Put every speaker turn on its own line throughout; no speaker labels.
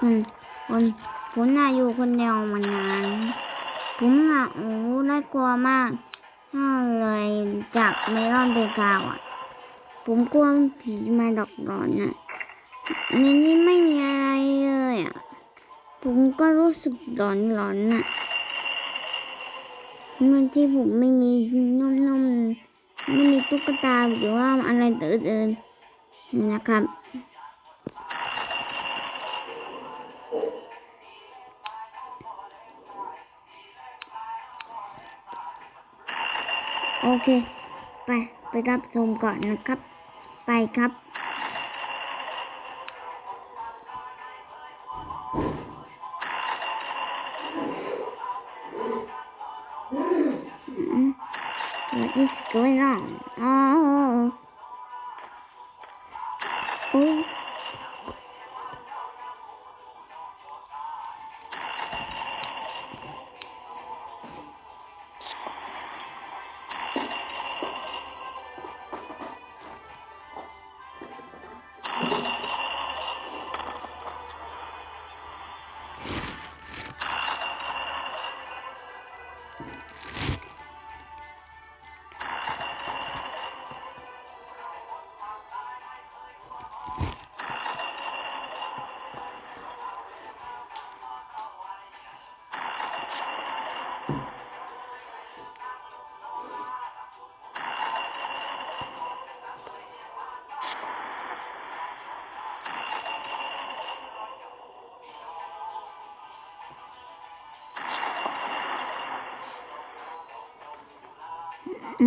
คนคนผมน่ะอยู่คนเดียวมานานผมอะโอ้น่ากลัวมากน่าเลยจากเมลอนเดกาวอะ ผมกลัวผีมาดอกหลอนอะในนี้ไม่มีอะไรเลยอะ ผมก็รู้สึกหลอนหลอนอะเมื่อที่ผมไม่มีนุ่มไม่มีตุ๊กตาหรือว่าอะไรอื่นๆนะครับ โอเค ไป ไปรับชมก่อนนะครับ ไปครับ What is going on? Oh. Oh.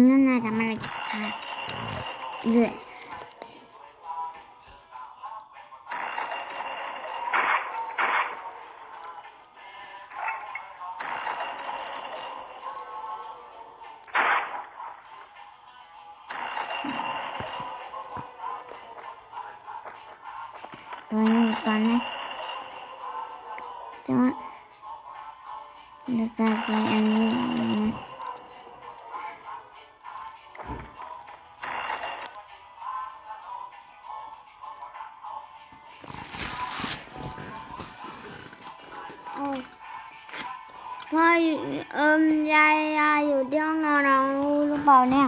นั่นนายทำอ ตอนนี้ตอนนี้จะแล้วก็ไปอันนี้นะโอ้พ่ออยู่เอิมยายยายอยู่ที่ห้องนอนเรารู้หรือเปล่าเนี่ย